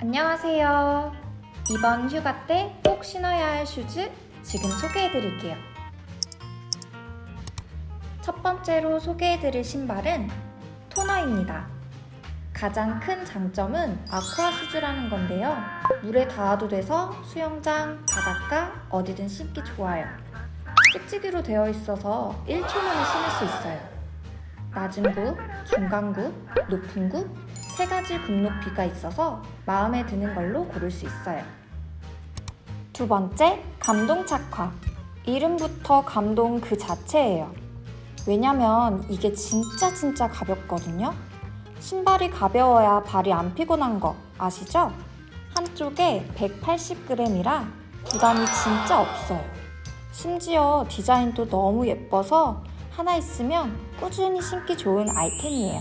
안녕하세요. 이번 휴가 때 꼭 신어야 할 슈즈 지금 소개해 드릴게요. 첫 번째로 소개해 드릴 신발은 토너입니다. 가장 큰 장점은 아쿠아 슈즈라는 건데요. 물에 닿아도 돼서 수영장, 바닷가 어디든 신기 좋아요. 찍찍이로 되어 있어서 1초 만에 신을 수 있어요. 낮은 굽, 중간 굽, 높은 굽, 세 가지 굽 높이가 있어서 마음에 드는 걸로 고를 수 있어요. 두 번째, 감동 착화. 이름부터 감동 그 자체예요. 왜냐면 이게 진짜 진짜 가볍거든요. 신발이 가벼워야 발이 안 피곤한 거 아시죠? 한쪽에 180g이라 부담이 진짜 없어요. 심지어 디자인도 너무 예뻐서 하나 있으면 꾸준히 신기 좋은 아이템이에요.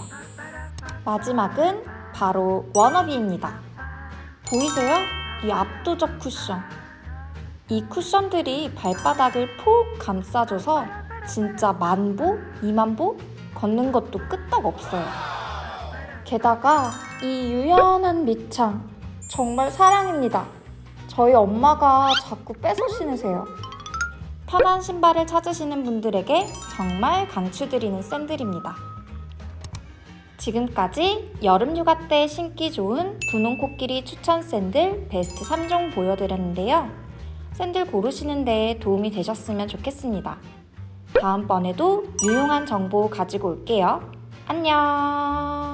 마지막은 바로 워너비입니다. 보이세요? 이 압도적 쿠션. 이 쿠션들이 발바닥을 폭 감싸줘서 진짜 만보, 이만보 걷는 것도 끄떡 없어요. 게다가 이 유연한 밑창 정말 사랑입니다. 저희 엄마가 자꾸 뺏어 신으세요. 편한 신발을 찾으시는 분들에게 정말 강추드리는 샌들입니다. 지금까지 여름 휴가 때 신기 좋은 분홍 코끼리 추천 샌들 베스트 3종 보여드렸는데요. 샌들 고르시는 데 도움이 되셨으면 좋겠습니다. 다음번에도 유용한 정보 가지고 올게요. 안녕!